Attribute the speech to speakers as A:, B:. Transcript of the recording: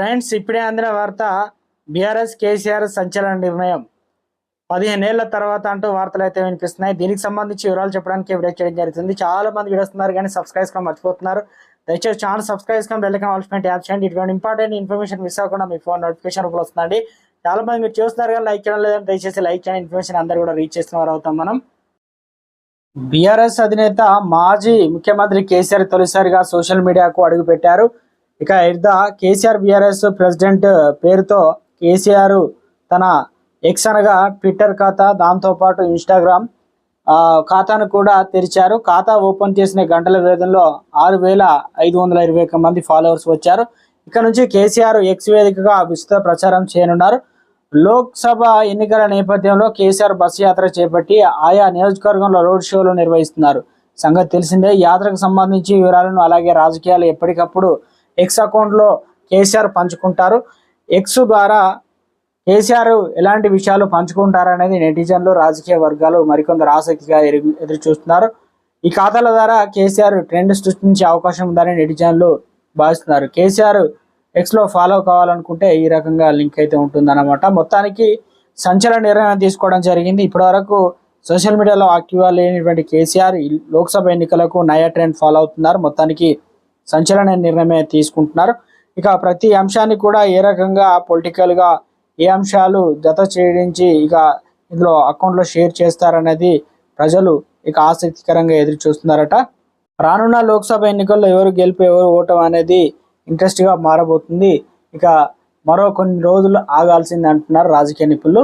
A: Friends ఇప్పుడే అందిన వార్త బీఆర్ఎస్ కేసీఆర్ సంచలన నిర్ణయం. పదిహేను ఏళ్ళ తర్వాత అంటూ వార్తలు అయితే వినిపిస్తున్నాయి. దీనికి సంబంధించి వివరాలు చెప్పడానికి వీడియో చేయడం జరుగుతుంది. చాలా మంది వీడియోస్తున్నారు కానీ సబ్స్క్రైబ్ చేసుకొని మర్చిపోతున్నారు. దయచేసి ఛానల్ సబ్స్క్రైబ్ చేసుకొని బెల్లకం ఆల్స్మెంట్ యాప్ చేయండి. ఇటువంటి ఇంపార్టెంట్ ఇన్ఫర్మేషన్ మిస్ అవ్వకుండా మీ ఫోన్ నోటిఫికేషన్ రూపంలో వస్తుందండి. చాలా మంది మీరు చూస్తున్నారు కానీ లైక్ చేయడం లేదని దయచేసి లైక్ చేయండి. ఇన్ఫర్మేషన్ అందరూ కూడా రీచ్ చేస్తున్న వారు అవుతాం మనం. బీఆర్ఎస్ అధినేత మాజీ ముఖ్యమంత్రి కేసీఆర్ తొలిసారిగా సోషల్ మీడియాకు అడుగు పెట్టారు ఇక ఇద్ద కేసీఆర్ బీఆర్ఎస్ ప్రెసిడెంట్ పేరుతో కేసీఆర్ తన ఎక్స్ అనగా ట్విట్టర్ ఖాతా దాంతోపాటు ఇన్స్టాగ్రామ్ ఖాతాను కూడా తెరిచారు. ఖాతా ఓపెన్ చేసిన గంటల వేదంలో ఆరు వేల ఐదు వందల ఇరవై ఒక్క మంది ఫాలోవర్స్ వచ్చారు. ఇక నుంచి కేసీఆర్ ఎక్స్ వేదికగా విస్తృత ప్రచారం చేయనున్నారు. లోక్సభ ఎన్నికల నేపథ్యంలో కేసీఆర్ బస్సు యాత్ర చేపట్టి ఆయా నియోజకవర్గంలో రోడ్ షోలు నిర్వహిస్తున్నారు. సంగతి తెలిసిందే యాత్రకు సంబంధించి వివరాలను అలాగే రాజకీయాలు ఎప్పటికప్పుడు ఎక్స్ అకౌంట్లో కేసీఆర్ పంచుకుంటారు. ఎక్స్ ద్వారా కేసీఆర్ ఎలాంటి విషయాలు పంచుకుంటారనేది నెటిజన్లు రాజకీయ వర్గాలు మరికొందరు ఆసక్తిగా ఎదురు చూస్తున్నారు ఈ ఖాతాల ద్వారా కేసీఆర్ ట్రెండ్ సృష్టించే అవకాశం ఉందని నెటిజన్లు భావిస్తున్నారు. కేసీఆర్ ఎక్స్లో ఫాలో కావాలనుకుంటే ఈ రకంగా లింక్ అయితే ఉంటుందన్నమాట. మొత్తానికి సంచలన నిర్ణయం తీసుకోవడం జరిగింది. ఇప్పటివరకు సోషల్ మీడియాలో యాక్టివ్గా లేనిటువంటి కేసీఆర్ లోక్సభ ఎన్నికలకు నయా ట్రెండ్ ఫాలో అవుతున్నారు. మొత్తానికి సంచలన నిర్ణయమే తీసుకుంటున్నారు. ఇక ప్రతి అంశాన్ని కూడా ఏ రకంగా పొలిటికల్గా ఏ అంశాలు జత చేయించి ఇక ఇందులో అకౌంట్లో షేర్ చేస్తారనేది ప్రజలు ఇక ఆసక్తికరంగా ఎదురు చూస్తున్నారట రానున్న లోక్సభ ఎన్నికల్లో ఎవరు గెలిపి ఎవరు ఓటం అనేది ఇంట్రెస్ట్గా మారబోతుంది. ఇక మరో కొన్ని రోజులు ఆగాల్సింది అంటున్నారు రాజకీయ నిపుణులు.